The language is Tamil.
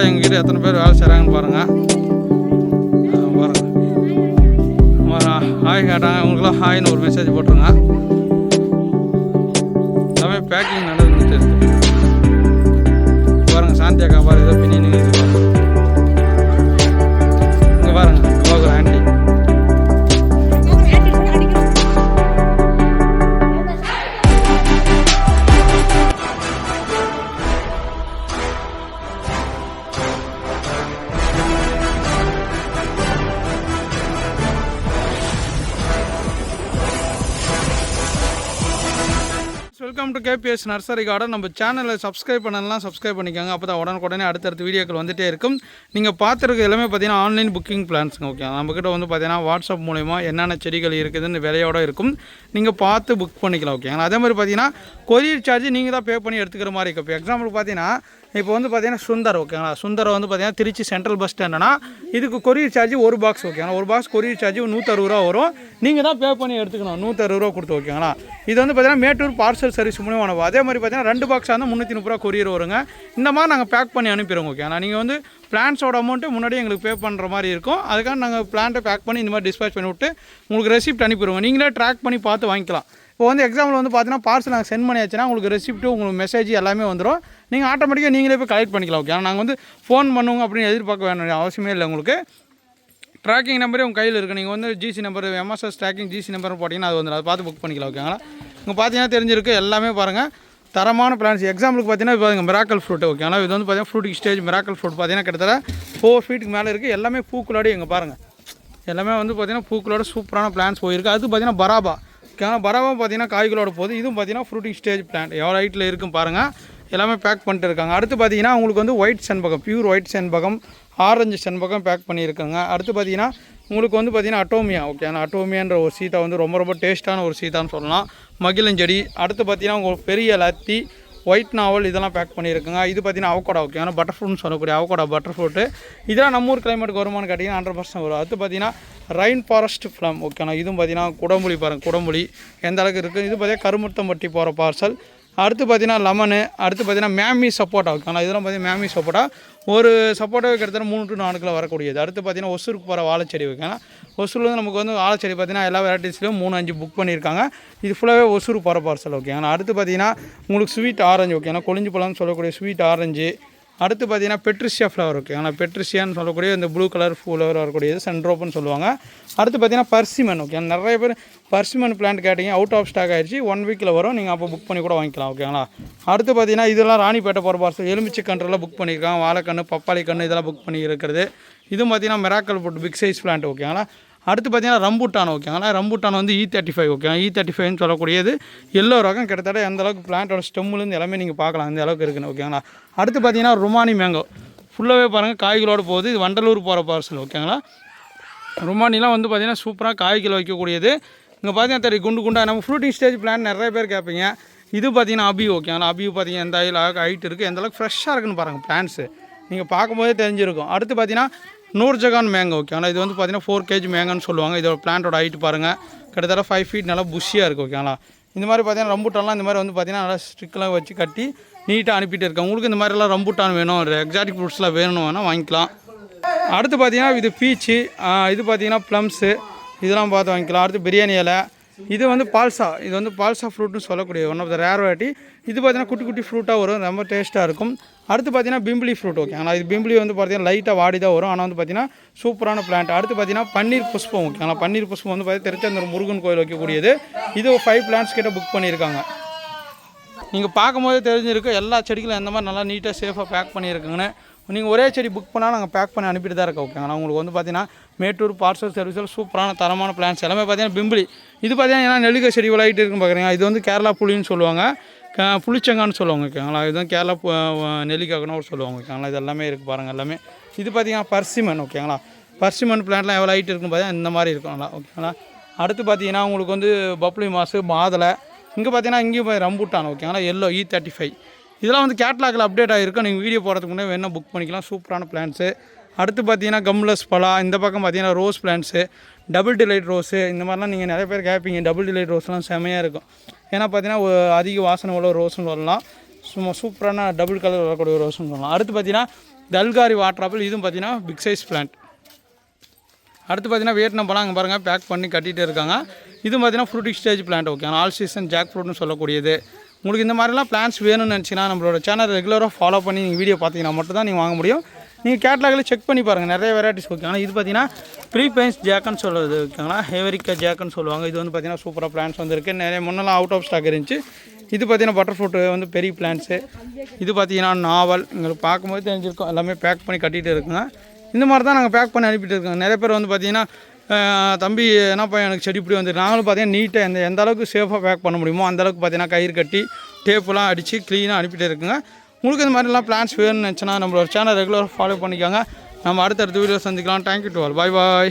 ஃபுல்லாக எங்கள் எத்தனை பேர் வேலை செய்கிறாங்கன்னு பாருங்கள் பாருங்கள் ஹாய் கேட்டாங்க. அவங்களுக்குலாம் ஹாய்னு ஒரு மெசேஜ் போட்டுருங்க. எல்லாமே பேக்கிங் நடந்துட்டு இருக்கு பாருங்க சாந்தி அக்கா பாரு ஏதோ பின்னி welcome to KBS nursery garden நம்ம சேனலை சப்ஸ்கிரைப் பண்ணலாம் சப்ஸ்கிரைப் பண்ணிக்கோங்க. அப்போ தான் உடனுக்குடனே அடுத்தடுத்த வீடியோக்கள் வந்துகிட்டே இருக்கும். நீங்கள் பார்த்துருக்க எல்லாமே பார்த்தீங்கன்னா ஆன்லைன் புக்கிங் பிளான்ஸுங்க ஓகே நம்மக்கிட்ட வந்து பார்த்தீங்கன்னா வாட்ஸ்அப் மூலயமா என்னென்ன செடிகள் இருக்குதுன்னு விலையோட இருக்கும். நீங்கள் பார்த்து புக் பண்ணிக்கலாம் ஓகேங்களா அதே மாதிரி பார்த்தீங்கன்னா கொரியர் சார்ஜ் நீங்கள் தான் பே பண்ணி எடுத்துக்கிற மாதிரி இருக்கும். இப்போ எக்ஸாம்பிள் பார்த்தீங்கன்னா இப்போ வந்து பார்த்தீங்கன்னா சுந்தர் ஓகேங்களா? சுந்தரம் வந்து பார்த்தீங்கன்னா திருச்சி சென்ட்ரல் பஸ் ஸ்டாண்டுனா இதுக்கு கொரியர் சார்ஜ் ஒரு பாக்ஸ் ஓகேங்களா? ஒரு பாக்ஸ் கொரியர் சார்ஜ் நூற்றறுபது ரூபா வரும். நீங்கள் தான் பே பண்ணி எடுத்துக்கணும். நூற்றறுபது ரூபா கொடுத்து ஓகேங்களா? இது வந்து பார்த்தீங்கன்னா மேட்டூர் பார்சல் சர்வீஸ் மூலியமாக அனுப்புவோம் அதே மாதிரி பார்த்தீங்கன்னா ரெண்டு பாக்ஸாக இருந்தால் முந்நூற்றி முப்பது ரூபா கொரியர் வருங்க. இந்த மாதிரி நாங்கள் பேக் பண்ணி அனுப்பிடுவோம் ஓகேங்களா? நீங்கள் வந்து பிளான்ஸோட அமௌண்ட்டு முன்னாடியே எங்களுக்கு பே பண்ணுற மாதிரி இருக்கும். அதுக்காக நாங்கள் பிளான்ட்டை பேக் பண்ணி இந்த மாதிரி டிஸ்பேச் பண்ணி விட்டு உங்களுக்கு ரெசிப்ட் அனுப்பிடுவோம் நீங்களே ட்ராக் பண்ணி பார்த்து வாங்கிக்கலாம். இப்போ வந்து எக்ஸாம்பிள் வந்து பார்த்தீங்கன்னா பார்சல் நாங்கள் சென்ட் பண்ணியாச்சுன்னா உங்களுக்கு ரெசிப்ட்டு உங்களுக்கு மெசேஜ் எல்லாமே வந்துடும் நீங்கள் ஆட்டோமேட்டிக்காக நீங்களே போய் கலெக்ட் பண்ணிக்கலாம் ஓகே நாங்கள் வந்து ஃபோன் பண்ணுவோம் அப்படின்னு எதிர்பார்க்க வேண்டிய அவசியமே இல்லை உங்களுக்கு. ட்ராக்கிங் நம்பரே உங்கள் கையில் இருக்குது நீங்கள் வந்து GC number MSS tracking GC number போட்டிங்கன்னா அது வந்து அதை பார்த்து புக் பண்ணிக்கலாம் ஓகேங்களா இங்கே பார்த்தீங்கன்னா தெரிஞ்சிருக்கு எல்லாமே பாருங்கள் தரமான பிளான்ஸ் எக்ஸாம்பிளுக்கு பார்த்தீங்கன்னா இப்போ மிராக்கல் ஃப்ரூட் ஓகேங்களா இது வந்து பார்த்தீங்கன்னா ஃப்ரூட்டிங் ஸ்டேஜ் மிராக்கல் ஃப்ரூட் பார்த்தீங்கன்னா கிட்டத்தட்ட ஃபோர் ஃபீட்டுக்கு மேலே இருக்குது எல்லாமே பூக்களோடு இங்கே பாருங்கள் எல்லாமே வந்து பார்த்தீங்கன்னா பூக்களோட சூப்பரான பிளான்ஸ் போயிருக்கு. அது பார்த்தீங்கன்னா பராபா ஓகேங்களா பராபா பார்த்தீங்கன்னா காய்களோட போகுது இதுவும் பார்த்தீங்கன்னா ஃப்ரூட்டிங் ஸ்டேஜ் பிளான்ட் எவ்வளோ ஹைட்டில் இருக்கும் பாருங்கள் எல்லாமே பேக் பண்ணிட்டு இருக்காங்க. அடுத்து பார்த்தீங்கன்னா உங்களுக்கு வந்து ஒயிட் செண்பகம் பியூர் ஒயிட் செண்பகம் ஆரஞ்சு செண்பகம் பேக் பண்ணியிருக்காங்க. அடுத்து பார்த்தீங்கன்னா உங்களுக்கு வந்து பார்த்தீங்கன்னா அட்டோமியா ஓகே ஆனால் அட்டோமியான்ற ஒரு சீதா வந்து ரொம்ப ரொம்ப டேஸ்ட்டான ஒரு சீதான்னு சொல்லலாம். மகிழஞ்செடி அடுத்து பார்த்தீங்கன்னா உங்களுக்கு பெரிய லத்தி ஒயிட் நாவல் இதெல்லாம் பேக் பண்ணியிருக்குங்க. இது பார்த்தீங்கன்னா அவக்கோடா ஓகே ஆனால் பட்டர் ஃப்ரூட்னு சொல்லக்கூடிய அவக்கோடா பட்டர் ஃப்ரூட்டு இதெல்லாம் நம்ம ஊர் கிளைமேட்டுக்கு வருமானு கேட்டிங்கன்னா ஹண்ட்ரட் பர்சன்ட் வரும். அடுத்து பார்த்தீங்கன்னா ரைன் ஃபாரஸ்ட் ஃப்ளம் ஓகேண்ணா இதுவும் பார்த்தீங்கன்னா குடம்புலி பாருங்கள் குடம்புலி. எந்த அளவுக்கு இருக்குது இது பார்த்தீங்கன்னா கருமுத்தம்பட்டி போகிற பார்சல் அடுத்து பார்த்தீங்கன்னா லெமனு அடுத்து பார்த்தீங்கன்னா மேமி சப்போட்டா ஓகேண்ணா இதெல்லாம் பார்த்தீங்கன்னா மேமி சப்போட்டா. ஒரு சப்போட்டாவே கிட்டத்தட்ட மூணு டு நாலு கிலோ வரக்கூடியது. அடுத்து பார்த்தீங்கன்னா ஒசூருக்கு போகிற வாழைச்செடி வைக்கணும் ஒசூரில் வந்து நமக்கு வந்து வாழைச்செடி பார்த்தீங்கன்னா எல்லா வெரைட்டிஸ்லையும் மூணு அஞ்சு புக் பண்ணியிருக்காங்க. இது ஃபுல்லாகவே ஒசூர் போகிற பார்சல் ஓகேங்களா அடுத்து பார்த்தீங்கன்னா உங்களுக்கு ஸ்வீட் ஆரஞ்சு ஓகேண்ணா கொழிஞ்சு பழம்னு சொல்லக்கூடிய ஸ்வீட் ஆரஞ்சு அடுத்து பார்த்தீங்கன்னா பெட்ரிஷியா ஃப்ளவர் ஓகே ஆனால் பெட்ரிஷியான்னு சொல்லக்கூடிய இந்த ப்ளூ கலர் ஃப்ளவர் வரக்கூடியது சென்ட்ரோப்னு சொல்லுவாங்க. அடுத்து பார்த்தீங்கன்னா பர்சிமன் ஓகே நிறைய பேர் பர்சிமன் பிளான்ட் கேட்டிங்க அவுட் ஆஃப் ஸ்டாக் ஆகிடுச்சு ஒன் வீக்கில் வரும். நீங்கள் அப்போ புக் பண்ணி கூட வாங்கிக்கலாம் ஓகேங்களா அடுத்து பார்த்தீங்கன்னா இதெல்லாம் ராணிப்பேட்டை போகிற பார்சல் எலுமிச்சை கன்றுலாம் புக் பண்ணியிருக்காங்க வாழைக்கன்று பப்பாளி கன்று இதெல்லாம் புக் பண்ணி இருக்கிறது. இதுவும் பார்த்தீங்கன்னா மெராக்கல் போட்டு பிக் சைஸ் பிளான்ட் ஓகேங்களா அடுத்து பார்த்தீங்கன்னா ரம்பூட்டான் ஓகேங்களா ரம்பூட்டான் வந்து E thirty five okay E thirty ஃபைவ்னு சொல்லக்கூடியது எல்லோ ரகம். கிட்டத்தட்ட எந்த அளவுக்கு பிளான்ட்டோட ஸ்டெம்முலேருந்து எல்லாமே நீங்கள் பார்க்கலாம். அந்த அளவுக்கு இருக்குன்னு ஓகேங்களா? அடுத்து பார்த்தீங்கன்னா ருமானி மேங்கோ ஃபுல்லாகவே பாருங்கள் காய்களோடு போகுது. இது வண்டலூர் போகிற பார்சல் ஓகேங்களா? ருமானிலாம் வந்து பார்த்தீங்கன்னா சூப்பராக காய்கள் வைக்கக்கூடியது. இங்கே பார்த்தீங்கன்னா தெரியும் குண்டு குண்டா. நம்ம ஃப்ரூட்டிங் ஸ்டேஜ் பிளான் நிறைய பேர் கேட்பீங்க. இது பார்த்தீங்கன்னா அபி ஓகேங்களா? அபி பார்த்தீங்கன்னா எந்த அளவுக்கு ஹைட் இருக்குது எந்த அளவுக்கு ஃப்ரெஷ்ஷாக இருக்குன்னு பாருங்கள் பிளான்ஸு நீங்கள் பார்க்கும்போதே தெரிஞ்சிருக்கும். அடுத்து பார்த்தீங்கன்னா நூர்ஜகான் மேங்கோ ஓகே ஆனால் இது வந்து பார்த்தீங்கன்னா ஃபோர் கேஜி மேங்கன்னு சொல்லுவாங்க. இதோட பிளான்ட்டோட ஹைட் பாருங்கள் கிட்டத்தட்ட ஃபைவ் ஃபீட் நல்லா புஷியாக இருக்குது ஓகேங்களா இந்த மாதிரி பார்த்தீங்கன்னா ரம்பூட்டான்லாம் இந்த மாதிரி வந்து பார்த்தீங்கன்னா நல்லா ஸ்ட்ரிக்கெலாம் வச்சு கட்டி நீட்டாக அனுப்பிட்டு இருக்கேன். உங்களுக்கு இந்த மாதிரிலாம் ரம்பூட்டான் வேணும் ஒரு எக்ஸாட்டிக் ஃப்ரூட்ஸ்லாம் வேணும் வேணால் வாங்கிக்கலாம். அடுத்து பார்த்தீங்கன்னா இது பீச்சு இது பார்த்தீங்கன்னா ப்ளம்ஸு இதெல்லாம் பார்த்து வாங்கிக்கலாம். அடுத்து பிரியாணி இலை இது வந்து பால்சா. இது வந்து பால்சா ஃப்ரூட்னு சொல்லக்கூடிய one of the rare variety இது பார்த்தீங்கன்னா குட்டி குட்டி ஃப்ரூட்டாக வரும். ரொம்ப டேஸ்ட்டாக இருக்கும். அடுத்து பார்த்தீங்கன்னா பிம்பிளி ஃப்ரூட் ஓகே ஆனால் இது பிம்பிளி வந்து பார்த்தீங்கன்னா லைட்டாக வாடி தான் வரும். ஆனால் வந்து பார்த்தீங்கன்னா சூப்பரான பிளான்ட் அடுத்து பார்த்தீங்கன்னா பன்னீர் புஷ்பம் ஓகே ஆனால் பன்னீர் புஷ்பம் வந்து பார்த்தீங்கன்னா திருச்செந்தூர் முருகன் கோயில் வைக்கக்கூடியது. இது ஒரு ஃபைவ் பிளான்ஸ் கிட்ட புக் பண்ணியிருக்காங்க. நீங்கள் பார்க்கும்போதே தெரிஞ்சிருக்கு எல்லா செடிகளும் எந்த மாதிரி நல்லா நீட்டாக சேஃபாக பேக் பண்ணியிருக்குங்கன்னு. நீங்கள் ஒரே செடி புக் பண்ணால் நாங்கள் பேக் பண்ணி அனுப்பிட்டு தான் இருக்கோம் ஓகேங்களா உங்களுக்கு வந்து பார்த்தீங்கன்னா மேட்டூர் பார்சல் சர்வீஸில் சூப்பரான தரமான பிளான்ஸ் எல்லாமே பார்த்தீங்கன்னா பிம்பிளி இது பார்த்தீங்கன்னா நெல்லிக்காய் செடி விளையாட்டு இருக்குன்னு பார்க்குறீங்க இது வந்து கேரளா புளின்னு சொல்லுவாங்க. புளிச்சங்கான்னு சொல்லுவாங்க ஓகேங்களா இது வந்து கேரளா பு- நெல்லிக்காய்னு ஒரு சொல்லுவாங்க ஓகேங்களா இது எல்லாமே இருக்குது பாருங்கள் எல்லாமே. இது பார்த்தீங்கன்னா பர்சிமன் ஓகேங்களா பர்சிமன் பிளான்ட்லாம் எவ்வளோ ஹைட் இருக்குன்னு பார்த்தீங்கன்னா இந்த மாதிரி இருக்கும்ங்களா ஓகேங்களா அடுத்து பார்த்தீங்கன்னா உங்களுக்கு வந்து பப்ளி மாசு மாதுளை. இங்கே பார்த்தீங்கன்னா இங்கேயும் போய் ரம்பூட்டான் ஓகேங்களா எல்லோ இ தேர்ட்டி ஃபைவ் இதெல்லாம் வந்து கேட்லாகில் அப்டேட் ஆகிருக்கும் நீங்கள் வீடியோ போகிறதுக்கு முன்னாடி வேணால் புக் பண்ணிக்கலாம். சூப்பரான பிளான்ஸு அடுத்து பார்த்தீங்கன்னா கம்லஸ் பலா இந்த பக்கம் பார்த்தீங்கன்னா rose plants double delight rose இந்த மாதிரிலாம் நீங்கள் நிறைய பேர் கேட்பீங்க. டபுள் டிலைட் ரோஸ்லாம் செமையாக இருக்கும். ஏன்னா பார்த்தீங்கன்னா அதிக வாசனை உள்ள ரோஸ்னு சொல்லலாம். சும்மா சூப்பரான டபுள் கலர் வரக்கூடிய ரோஸ்னு சொல்லலாம். அடுத்து பார்த்தீங்கன்னா தல்காரி வாட்டர் ஆப்பிள் இதுவும் பார்த்தீங்கன்னா பிக் சைஸ் பிளான்ட் அடுத்து பார்த்தீங்கன்னா வியட்நாம் பழம் அங்கே பாருங்கள் பேக் பண்ணி கட்டிகிட்டு இருக்காங்க. இது பார்த்தீங்கன்னா fruiting stage plant okay all season jack ஃப்ரூட்னு சொல்லக்கூடியது. உங்களுக்கு இந்த மாதிரிலாம் பிளான்ஸ் வேணும்னு நினச்சிங்கன்னா நம்மளோட சேனல் ரெகுலராக ஃபாலோ பண்ணி நீங்கள் வீடியோ பார்த்தீங்கன்னா மட்டும் தான் நீங்கள் வாங்க முடியும். நீங்கள் கேட்லாகில் செக் பண்ணி பாருங்கள் நிறைய வெரைட்டிஸ் ஓகேங்களா இது பார்த்தீங்கன்னா ப்ரீ பெயின்ஸ் ஜாக்குன்னு சொல்லுவது ஓகேங்களா ஹேவரிக்கா ஜாக்குன்னு சொல்லுவாங்க. இது வந்து பார்த்தீங்கன்னா சூப்பராக பிளான்ஸ் வந்துருக்கு. நிறைய முன்னெல்லாம் அவுட் ஆஃப் ஸ்டாக் இருந்துச்சு. இது பார்த்தீங்கன்னா பட்டர்ஃப்ரூட் வந்து பெரிய பிளான்ஸு இது பார்த்தீங்கன்னா நாவல். எங்களுக்கு பார்க்கும்போது தெரிஞ்சிருக்கும். எல்லாமே பேக் பண்ணி கட்டிகிட்டு இருக்குங்க. இந்த மாதிரி தான் நாங்கள் பேக் பண்ணி அனுப்பிட்டு இருக்கோம் நிறைய பேர் வந்து பார்த்தீங்கன்னா தம்பி தம்பி என்னப்பா எனக்கு செடி இப்படி வந்து நாங்களும் பார்த்தீங்கன்னா நீட்டாக எந்த எந்த அளவுக்கு சேஃபாக பேக் பண்ண முடியுமோ அந்தளவுக்கு பார்த்தீங்கன்னா கயிறு கட்டி டேப்புலாம் அடித்து க்ளீனாக அனுப்பிட்டு இருக்குங்க. உங்களுக்கு இந்த மாதிரிலாம் பிளான்ஸ் வேணும்னு நினச்சினா நம்மளோட சேனல் ரெகுலராக ஃபாலோ பண்ணிக்கோங்க. நம்ம அடுத்தடுத்த வீடியோ சந்திக்கலாம். Thank you to all bye bye